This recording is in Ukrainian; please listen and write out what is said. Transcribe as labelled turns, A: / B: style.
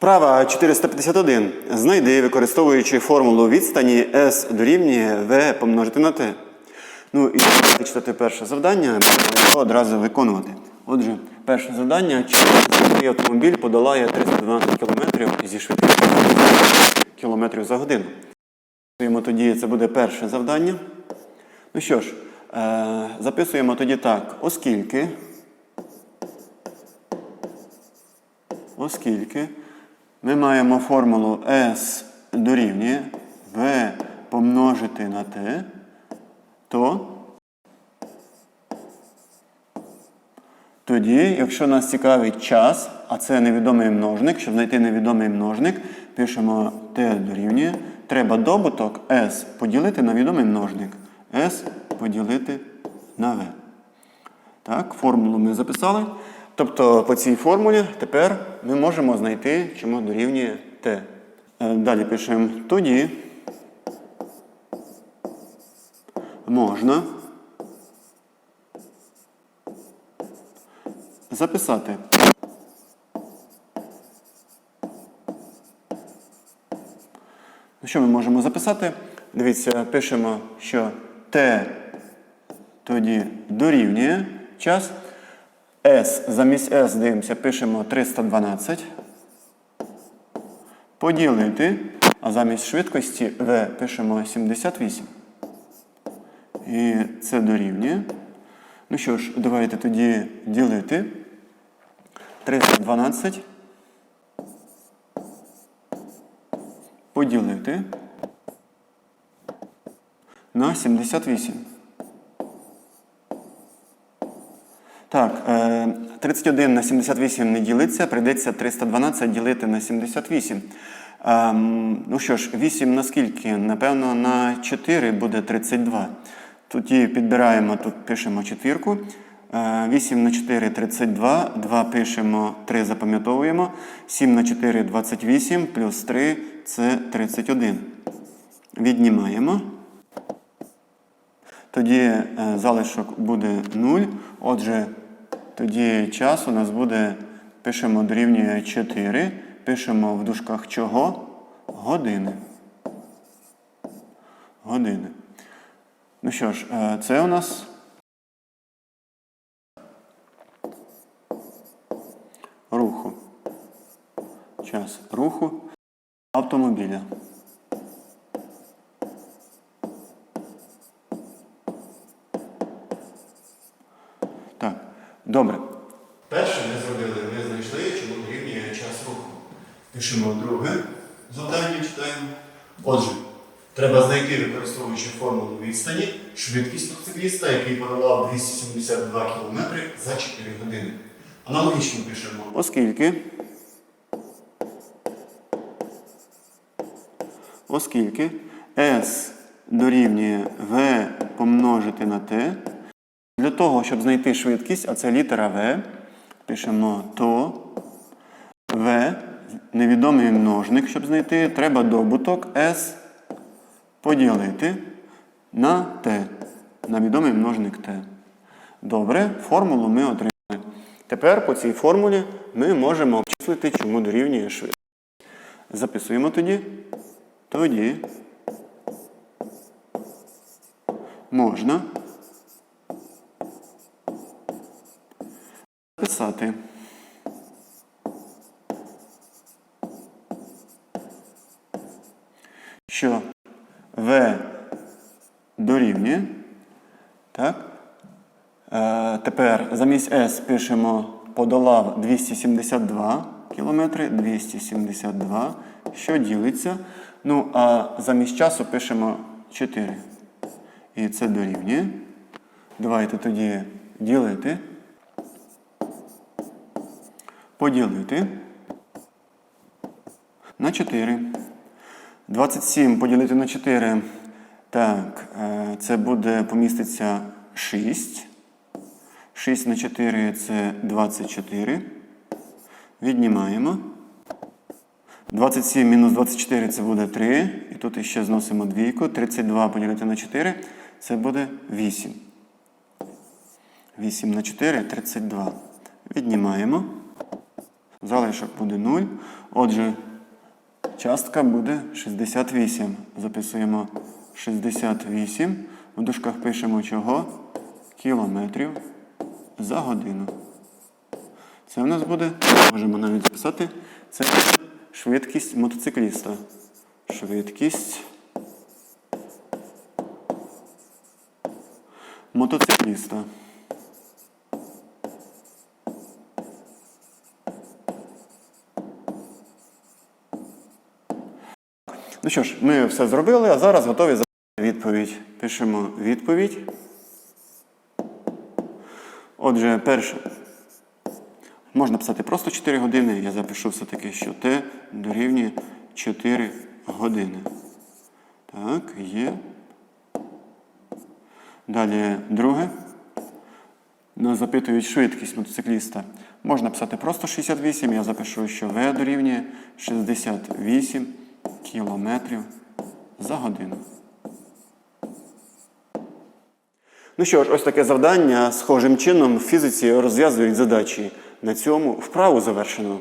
A: Вправа 451. Знайди, використовуючи формулу відстані S дорівнює V помножити на T. Ну і давайте читати перше завдання, його одразу виконувати. Отже, перше завдання, чи автомобіль подолає 312 км зі швидкістю км за годину. Тоді, це буде перше завдання. Ну що ж, е, записуємо тоді так, оскільки, оскільки ми маємо формулу S дорівнює V помножити на T, то тоді, якщо нас цікавить час, а це невідомий множник, щоб знайти невідомий множник, пишемо t дорівнює. Треба добуток s поділити на відомий множник. s поділити на v. Так, формулу ми записали. Тобто по цій формулі тепер ми можемо знайти, чому дорівнює t. Е, Далі пишемо тоді можна записати. Ну, Що ми можемо записати? Дивіться, пишемо, що t тоді дорівнює час. S замість S дивимося, пишемо 312. Поділити, а замість швидкості V пишемо 78. І це дорівнює. Ну що ж, давайте тоді ділити. 312 поділити на 78. Так, е, 31 на 78 не ділиться, прийдеться 312 ділити на 78. Ем, ну що ж, 8 на скільки? Напевно, на 4 буде 32. Тоді підбираємо, тут пишемо четвірку. Е, 8 на 4 32, 2 пишемо, 3 запам'ятовуємо. 7 на 4 28, плюс 3 це 31. Віднімаємо. Тоді е, залишок буде 0. Отже, тоді час у нас буде, пишемо дорівнює 4, пишемо в дужках чого? Години. Години. Ну що ж, е, це у нас руху. Час руху автомобіля. Добре. Перше ми зробили, ми знайшли, чому дорівнює час руху. Пишемо друге завдання, читаємо. Отже, треба знайти, використовуючи формулу відстані, швидкість мотоцикліста, який подолав 272 км за 4 години. Аналогічно пишемо. Оскільки. Оскільки S дорівнює V помножити на T, для того, щоб знайти швидкість, а це літера V, пишемо то V, невідомий множник, щоб знайти, треба добуток S поділити на T, на відомий множник T. Добре, формулу ми отримали. Тепер по цій формулі ми можемо обчислити, чому дорівнює швидкість. Записуємо тоді. Тоді можна писати. Що В дорівнює. Так? Е, тепер замість S пишемо подолав 272 кілометри, 272, що ділиться. Ну, а замість часу пишемо 4. І це дорівнює. Давайте тоді ділити. Поділити на 4. 27 поділити на 4. Так, е, це буде поміститься 6. 6 на 4 це 24. Віднімаємо. 27 мінус 24 це буде 3. І тут ще зносимо двійку. 32 поділити на 4 це буде 8. 8 на 4 32. Віднімаємо. Залишок буде 0. Отже, частка буде 68. Записуємо 68. В дужках пишемо чого? Кілометрів за годину. Це в нас буде, можемо навіть записати, це швидкість мотоцикліста. Швидкість мотоцикліста. Ну що ж, ми все зробили, а зараз готові за відповідь. Пишемо відповідь. Отже, перше. Можна писати просто 4 години. Я запишу все-таки, що Т дорівнює 4 години. Так, є. Далі друге. Нас запитують швидкість мотоцикліста. Можна писати просто 68, я запишу, що В дорівнює 68 кілометрів за годину. Ну що ж, ось таке завдання схожим чином в фізиці розв'язують задачі. На цьому вправу завершено.